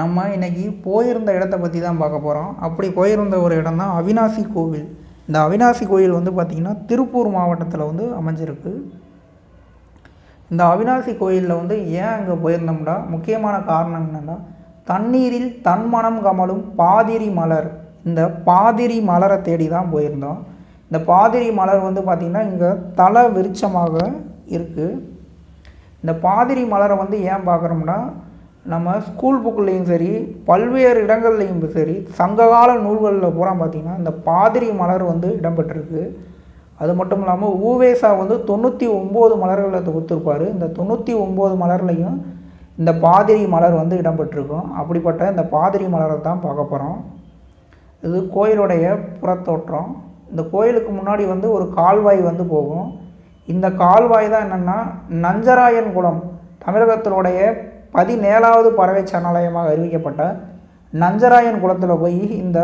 நம்ம இன்றைக்கி போயிருந்த இடத்த பற்றி தான் பார்க்க போகிறோம் அப்படி போயிருந்த ஒரு இடம் தான் அவினாசி கோவில். இந்த அவினாசி கோயில் வந்து பார்த்திங்கன்னா திருப்பூர் மாவட்டத்தில் வந்து அமைஞ்சிருக்கு. இந்த அவினாசி கோயிலில் வந்து ஏன் அங்கே போயிருந்தோம்னா முக்கியமான காரணம் என்னென்னா தண்ணீரில் தன்மனம் கமலும் பாதிரி மலர். இந்த பாதிரி மலரை தேடி தான் போயிருந்தோம். இந்த பாதிரி மலர் வந்து பார்த்திங்கன்னா இங்கே தலை விருட்சமாக இருக்குது இந்த பாதிரி மலரை வந்து ஏன் பார்க்குறோம்னா நம்ம ஸ்கூல் புக்குலேயும் சரி பல்வேறு இடங்கள்லையும் சரி சங்ககால நூல்களில் பூரா பார்த்திங்கன்னா இந்த பாதிரி மலர் வந்து இடம்பெற்றிருக்கு. அது மட்டும் இல்லாமல் ஊவேசா வந்து தொண்ணூற்றி ஒம்பது மலர்களை தொகுத்திருப்பார். இந்த தொண்ணூற்றி ஒம்பது மலர்லையும் இந்த பாதிரி மலர் வந்து இடம்பெற்றிருக்கும். அப்படிப்பட்ட இந்த பாதிரி மலரை தான் பார்க்க போகிறோம் இது கோயிலுடைய புறத்தோற்றம். இந்த கோயிலுக்கு முன்னாடி வந்து ஒரு கால்வாய் வந்து போகும். இந்த கால்வாய் தான் என்னென்னா நஞ்சராயன் குளம் தமிழகத்தினுடைய பதினேழாவது பறவை சரணாலயமாக அறிவிக்கப்பட்ட நஞ்சராயன் குளத்தில் போய் இந்த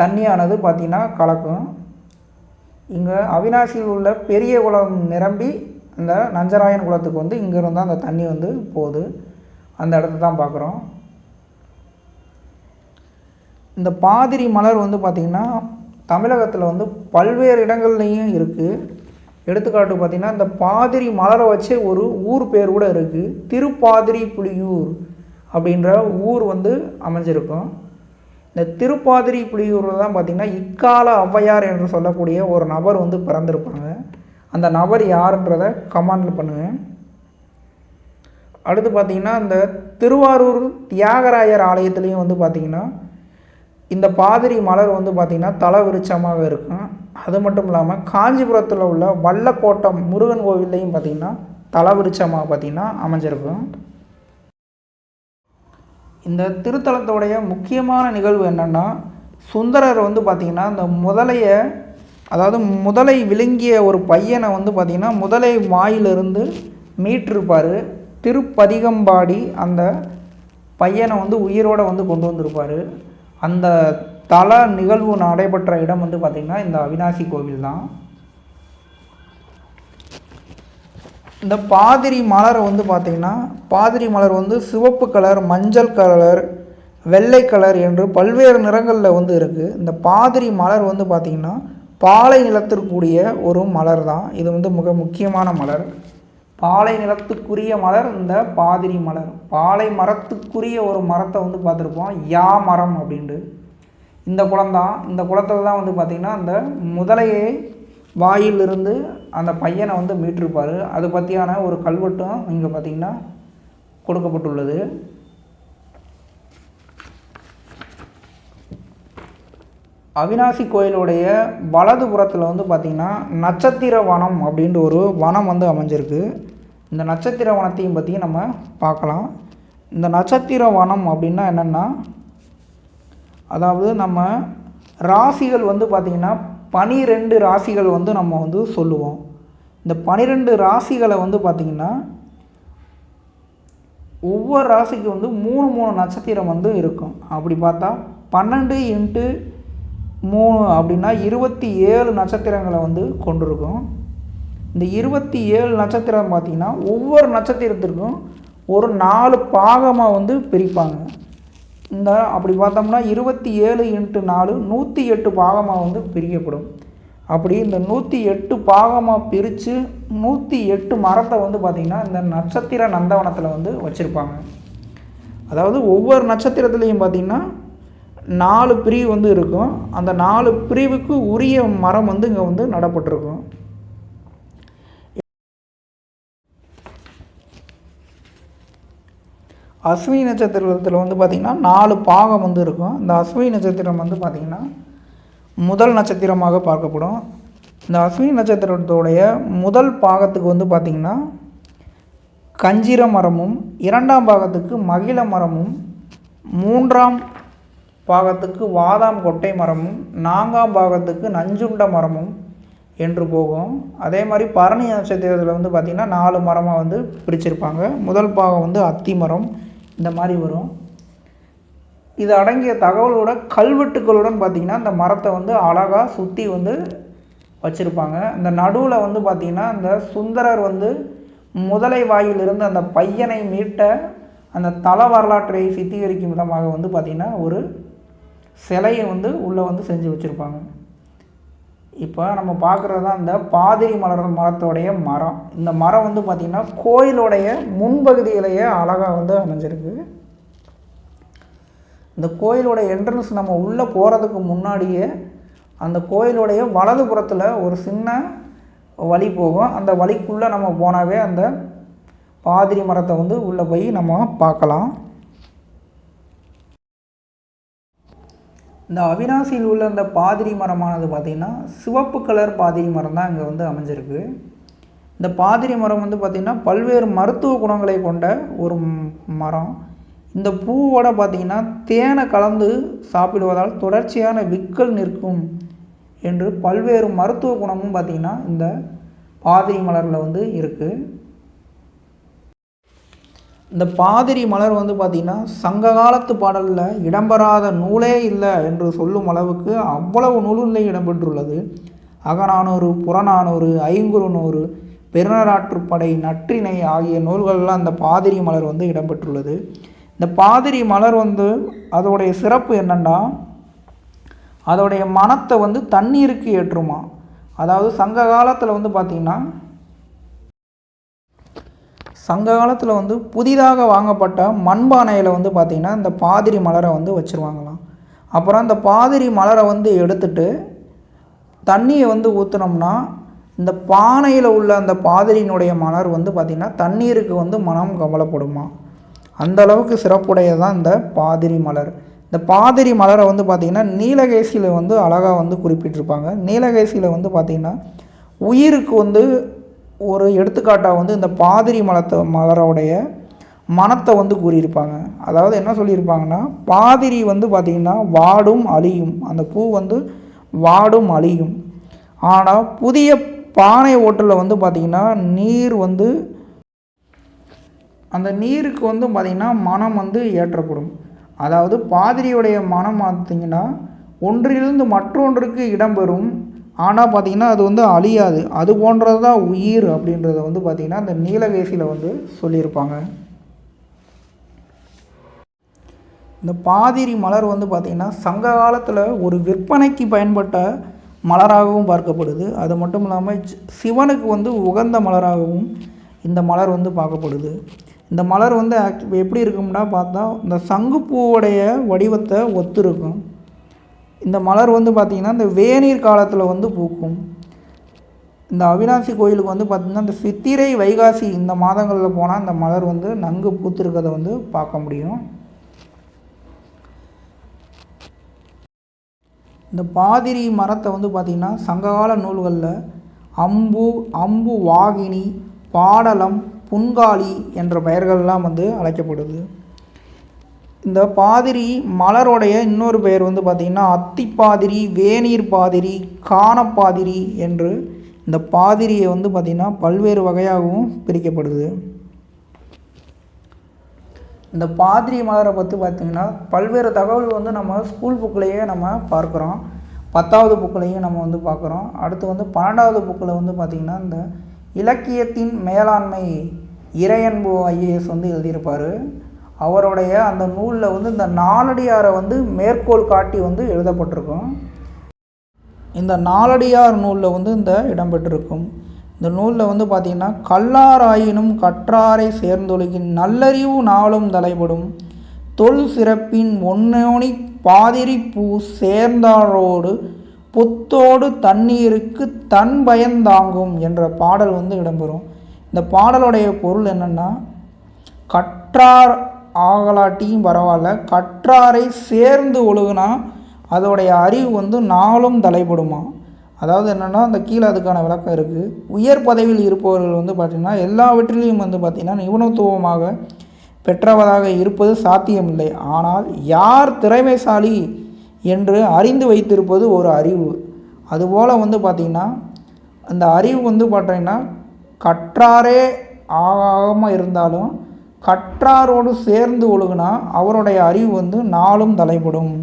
தண்ணியானது பார்த்திங்கன்னா கலக்கும். இங்கே அவினாசியில் உள்ள பெரிய குளம் நிரம்பி இந்த நஞ்சராயன் குளத்துக்கு வந்து இங்கேருந்து அந்த தண்ணி வந்து போகுது. அந்த இடத்த தான் பார்க்குறோம் இந்த பாதிரி மலர் வந்து பார்த்திங்கன்னா தமிழகத்தில் வந்து பல்வேறு இடங்கள்லையும் இருக்குது எடுத்துக்காட்டு பார்த்திங்கன்னா இந்த பாதிரி மலரை வச்சு ஒரு ஊர் பேர் கூட இருக்குது திருப்பாதிரி புலியூர் அப்படின்ற ஊர் வந்து அமைஞ்சிருக்கும். இந்த திருப்பாதிரி புலியூரில் தான் பார்த்திங்கன்னா இக்கால ஔவையார் என்று சொல்லக்கூடிய ஒரு நபர் வந்து பிறந்திருப்பாங்க. அந்த நபர் யாருன்றதை கமெண்டில் பண்ணுவேன் அடுத்து பார்த்திங்கன்னா இந்த திருவாரூர் தியாகராயர் ஆலயத்துலேயும் வந்து பார்த்திங்கன்னா இந்த பாதிரி மலர் வந்து பார்த்திங்கன்னா தலை விருட்சமாக இருக்கும். அது மட்டும் இல்லாமல் காஞ்சிபுரத்தில் உள்ள வல்லக்கோட்டம் முருகன் கோவில்லையும் பார்த்திங்கன்னா தலவிருச்சமாக பார்த்திங்கன்னா அமைஞ்சிருக்கும் இந்த திருத்தலத்தோடைய முக்கியமான நிகழ்வு என்னென்னா சுந்தரர் வந்து பார்த்திங்கன்னா இந்த முதலையை அதாவது முதலை விழுங்கிய ஒரு பையனை வந்து பார்த்திங்கன்னா முதலை வாயிலிருந்து மீட்டிருப்பார். திருப்பதிகம்பாடி அந்த பையனை வந்து உயிரோடு வந்து கொண்டு வந்திருப்பார். அந்த தல நிகழ்வு நடைபெற்ற இடம் வந்து பார்த்திங்கன்னா இந்த அவினாசி கோவில் தான். இந்த பாதிரி மலர் வந்து பார்த்திங்கன்னா பாதிரி மலர் வந்து சிவப்பு கலர் மஞ்சள் கலர் வெள்ளை கலர் என்று பல்வேறு நிறங்களில் வந்து இருக்குது இந்த பாதிரி மலர் வந்து பார்த்திங்கன்னா பாலை நிலத்திற்குரிய ஒரு மலர் தான். இது வந்து மிக முக்கியமான மலர். பாலை நிலத்துக்குரிய மலர் இந்த பாதிரி மலர். பாலை மரத்துக்குரிய ஒரு மரத்தை வந்து பார்த்துருப்போம் யா மரம் அப்படின்ட்டு. இந்த குளம் தான் இந்த குளத்தில் தான் வந்து பார்த்திங்கன்னா அந்த முதலையை வாயிலிருந்து அந்த பையனை வந்து மீட்டிருப்பார். அது பற்றியான ஒரு கல்வெட்டும் இங்கே பார்த்திங்கன்னா கொடுக்கப்பட்டுள்ளது. அவினாசி கோயிலுடைய வலது புறத்தில் வந்து பார்த்திங்கன்னா நட்சத்திர வனம் அப்படின்ற ஒரு வனம் வந்து அமைஞ்சிருக்கு. இந்த நட்சத்திர வனத்தையும் பற்றி நம்ம பார்க்கலாம். இந்த நட்சத்திர வனம் அப்படின்னா என்னென்னா அதாவது நம்ம ராசிகள் வந்து பார்த்திங்கன்னா பனிரெண்டு ராசிகள் வந்து நம்ம வந்து சொல்லுவோம். இந்த பனிரெண்டு ராசிகளை வந்து பார்த்திங்கன்னா ஒவ்வொரு ராசிக்கு வந்து மூணு மூணு நட்சத்திரம் வந்து இருக்கும். அப்படி பார்த்தா பன்னெண்டு இன்ட்டு மூணு அப்படின்னா இருபத்தி ஏழு நட்சத்திரங்களை வந்து கொண்டிருக்கும். இந்த இருபத்தி ஏழு நட்சத்திரம் பார்த்திங்கன்னா ஒவ்வொரு நட்சத்திரத்திற்கும் ஒரு நாலு பாகமாக வந்து பிரிப்பாங்க. இந்த அப்படி பார்த்தோம்னா இருபத்தி ஏழு இன்ட்டு நாலு நூற்றி எட்டு பாகமாக வந்து பிரிக்கப்படும். அப்படி இந்த நூற்றி எட்டு பாகமாக பிரித்து நூற்றி எட்டு மரத்தை வந்து பார்த்திங்கன்னா இந்த நட்சத்திர நந்தவனத்தில் வந்து வச்சுருப்பாங்க. அதாவது ஒவ்வொரு நட்சத்திரத்துலேயும் பார்த்திங்கன்னா நாலு பிரிவு வந்து இருக்கும். அந்த நாலு பிரிவுக்கு உரிய மரம் வந்து இங்கே வந்து நடப்பட்டிருக்கும். அஸ்வினி நட்சத்திரத்தில் வந்து பார்த்திங்கன்னா நாலு பாகம் வந்து இருக்கும். இந்த அஸ்வினி நட்சத்திரம் வந்து பார்த்திங்கன்னா முதல் நட்சத்திரமாக பார்க்கப்படும். இந்த அஸ்வினி நட்சத்திரத்தோடைய முதல் பாகத்துக்கு வந்து பார்த்திங்கன்னா கஞ்சிர மரமும் இரண்டாம் பாகத்துக்கு மகிழ மரமும் மூன்றாம் பாகத்துக்கு வாதாம் கொட்டை மரமும் நான்காம் பாகத்துக்கு நஞ்சுண்ட மரமும் என்று போகும். அதே மாதிரி பரணி நட்சத்திரத்தில் வந்து பார்த்திங்கன்னா நாலு மரமாக வந்து பிரிச்சிருப்பாங்க. முதல் பாகம் வந்து அத்தி மரம். இந்த மாதிரி வரும். இது அடங்கிய தகவலோட கல்வெட்டுகளுடன் பார்த்திங்கன்னா அந்த மரத்தை வந்து அழகாக சுற்றி வந்து வச்சுருப்பாங்க. அந்த நடுவில் வந்து பார்த்திங்கன்னா இந்த சுந்தரர் வந்து முதலை வாயிலிருந்து அந்த பையனை மீட்ட அந்த தல வரலாற்றை சித்திகரிக்கும் விதமாக வந்து பார்த்திங்கன்னா ஒரு சிலையை வந்து உள்ளே வந்து செஞ்சு வச்சுருப்பாங்க. இப்போ நம்ம பார்க்குறது தான் இந்த பாதிரி மலர் மரத்தோடைய மரம். இந்த மரம் வந்து பார்த்திங்கன்னா கோயிலுடைய முன்பகுதியிலேயே அழகாக வந்து அமைஞ்சிருக்கு. இந்த கோயிலோட என்ட்ரன்ஸ் நம்ம உள்ளே போகிறதுக்கு முன்னாடியே அந்த கோயிலுடைய வலது புறத்தில் ஒரு சின்ன வழி போகும். அந்த வழிக்குள்ளே நம்ம போனாவே அந்த பாதிரி மரத்தை வந்து உள்ளே போய் நம்ம பார்க்கலாம். இந்த அவினாசியில் உள்ள அந்த பாதிரி மரமானது பார்த்திங்கன்னா சிவப்பு கலர் பாதிரி மரம் தான் இங்கே வந்து அமைஞ்சிருக்கு. இந்த பாதிரி மரம் வந்து பார்த்திங்கன்னா பல்வேறு மருத்துவ குணங்களை கொண்ட ஒரு மரம். இந்த பூவோட பார்த்திங்கன்னா தேனை கலந்து சாப்பிடுவதால் தொடர்ச்சியான விக்கல் நிற்கும் என்று பல்வேறு மருத்துவ குணமும் பார்த்திங்கன்னா இந்த பாதிரி மலரில் வந்து இருக்குது இந்த பாதிரி மலர் வந்து பார்த்திங்கன்னா சங்க காலத்து பாடலில் இடம்பெறாத நூலே இல்லை என்று சொல்லும் அளவுக்கு அவ்வளவு நூல்களில் இடம்பெற்றுள்ளது. அகநானூறு புறநானூறு ஐங்குறுநூறு பெருநராற்றுப்படை நற்றிணை ஆகிய நூல்களில் அந்த பாதிரி மலர் வந்து இடம்பெற்றுள்ளது. இந்த பாதிரி மலர் வந்து அதோடைய சிறப்பு என்னென்னா அதோடைய மனத்தை வந்து தண்ணீருக்கு ஏற்றுமா. அதாவது சங்க காலத்தில் வந்து பார்த்திங்கன்னா சங்க காலத்தில் வந்து புதிதாக வாங்கப்பட்ட மண்பானையில் வந்து பார்த்திங்கன்னா இந்த பாதிரி மலரை வந்து வச்சுருவாங்களாம். அப்புறம் அந்த பாதிரி மலரை வந்து எடுத்துட்டு தண்ணியை வந்து ஊற்றுனோம்னா இந்த பானையில் உள்ள அந்த பாதிரியினுடைய மலர் வந்து பார்த்திங்கன்னா தண்ணீருக்கு வந்து மனம் கவலைப்படுமா? அந்த அளவுக்கு சிறப்புடையதான் இந்த பாதிரி மலர். இந்த பாதிரி மலரை வந்து பார்த்திங்கன்னா நீலகேசியில் வந்து அழகாக வந்து குறிப்பிட்டிருப்பாங்க. நீலகேசியில் வந்து பார்த்திங்கன்னா உயிருக்கு வந்து ஒரு எடுத்துக்காட்டாக வந்து இந்த பாதிரி மலத்தை மலரோடைய மனத்தை வந்து கூறியிருப்பாங்க. அதாவது என்ன சொல்லியிருப்பாங்கன்னா பாதிரி வந்து பார்த்திங்கன்னா வாடும் அழியும். அந்த பூ வந்து வாடும் அழியும். ஆனால் புதிய பானை ஓட்டில் வந்து பார்த்திங்கன்னா நீர் வந்து அந்த நீருக்கு வந்து பார்த்திங்கன்னா மனம் வந்து ஏற்றப்படும். அதாவது பாதிரியுடைய மனம் பார்த்திங்கன்னா ஒன்றிலிருந்து மற்றொன்றுக்கு இடம்பெறும் ஆனால் பார்த்திங்கன்னா அது வந்து அழியாது. அது போன்றது தான் உயிர் அப்படின்றத வந்து பார்த்திங்கன்னா அந்த நீலகேசியில் வந்து சொல்லியிருப்பாங்க. இந்த பாதிரி மலர் வந்து பார்த்திங்கன்னா சங்க காலத்தில் ஒரு விற்பனைக்கு பயன்பட்ட மலராகவும் பார்க்கப்படுது. அது மட்டும் இல்லாமல் சிவனுக்கு வந்து உகந்த மலராகவும் இந்த மலர் வந்து பார்க்கப்படுது. இந்த மலர் வந்து ஆக்ட் எப்படி இருக்கும்னா பார்த்தா இந்த சங்குப்பூவுடைய வடிவத்தை ஒத்து இருக்கும் இந்த மலர் வந்து பார்த்திங்கன்னா இந்த வேநீர் காலத்தில் வந்து பூக்கும். இந்த அவினாசி கோயிலுக்கு வந்து பார்த்திங்கன்னா இந்த சித்திரை வைகாசி இந்த மாதங்களில் போனால் இந்த மலர் வந்து நன்கு பூத்திருக்கிறத வந்து பார்க்க முடியும். இந்த பாதிரி மரத்தை வந்து பார்த்திங்கன்னா சங்ககால நூல்களில் அம்பு அம்பு வாகினி பாடலம் புன்காளி என்ற பெயர்கள்லாம் வந்து அழைக்கப்படுது. இந்த பாதிரி மலருடைய இன்னொரு பெயர் வந்து பார்த்திங்கன்னா அத்திப்பாதிரி வேநீர் பாதிரி காணப்பாதிரி என்று இந்த பாதிரியை வந்து பார்த்திங்கன்னா பல்வேறு வகையாகவும் பிரிக்கப்படுது. இந்த பாதிரி மலரை பற்றி பார்த்திங்கன்னா பல்வேறு தகவல் வந்து நம்ம ஸ்கூல் புக்கிலையே நம்ம பார்க்குறோம். பத்தாவது புக்கிலையும் நம்ம வந்து பார்க்குறோம். அடுத்து வந்து பன்னெண்டாவது புக்கில் வந்து பார்த்திங்கன்னா இந்த இலக்கியத்தின் மேலாண்மை இறையன்பு ஐஏஎஸ் வந்து எழுதியிருப்பார். அவருடைய அந்த நூலில் வந்து இந்த நாலடியாரை வந்து மேற்கோள் காட்டி வந்து எழுதப்பட்டிருக்கும். இந்த நாலடியார் நூலில் வந்து இந்த இடம்பெற்றிருக்கும் இந்த நூலில் வந்து பார்த்திங்கன்னா கல்லாராயினும் கற்றாரை சேர்ந்தொழுகின் நல்லறிவு நாளும் தலைப்படும் தொல் சிறப்பின் ஒன்னோனி பாதிரி பூ சேர்ந்தாரோடு புத்தோடு தண்ணீருக்கு தன் பயந்தாங்கும் என்ற பாடல் வந்து இடம்பெறும். இந்த பாடலுடைய பொருள் என்னென்னா கற்றார் ஆகலாட்டியும் பரவாயில்ல. கற்றாரை சேர்ந்து ஒழுகுனா அதோடைய அறிவு வந்து நாளும் தலைப்படுமா? அதாவது என்னென்னா அந்த கீழே அதுக்கான விளக்கம் இருக்குது உயர் பதவியில் இருப்பவர்கள் வந்து பார்த்திங்கன்னா எல்லாவற்றிலையும் வந்து பார்த்திங்கன்னா நிபுணத்துவமாக பெற்றவராக இருப்பது சாத்தியமில்லை. ஆனால் யார் திறமைசாலி என்று அறிந்து வைத்திருப்பது ஒரு அறிவு. அதுபோல் வந்து பார்த்திங்கன்னா அந்த அறிவு வந்து பார்த்திங்கன்னா கற்றாரே ஆகாமல் இருந்தாலும் கற்றாரோடு சேர்ந்து ஒழுகுனா அவருடைய அறிவு வந்து நாளும் தலைப்படும்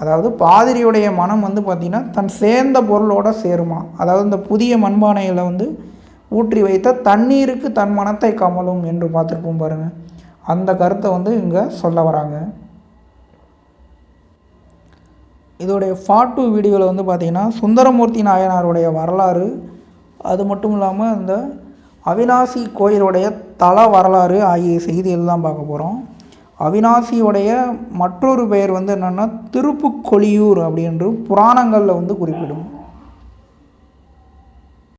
அதாவது பாதிரியுடைய மனம் வந்து பார்த்திங்கன்னா தன் சேர்ந்த பொருளோட சேருமா. அதாவது இந்த புதிய மண்பானையில் வந்து ஊற்றி வைத்த தண்ணீருக்கு தன் மனத்தை கமலும் என்று பார்த்துருப்போம் பாருங்கள் அந்த கருத்தை வந்து இங்கே சொல்ல வராங்க. இதோடைய ஃபாட்டு வீடியோவில் வந்து பார்த்திங்கன்னா சுந்தரமூர்த்தி நாயனாருடைய வரலாறு. அது மட்டும் இல்லாமல் இந்த அவினாசி கோயிலுடைய தல வரலாறு ஆகிய செய்திகள் தான் பார்க்க போகிறோம் அவினாசியுடைய மற்றொரு பெயர் வந்து என்னென்னா திருப்புக்கொழியூர் அப்படின்று புராணங்களில் வந்து குறிப்பிடும்.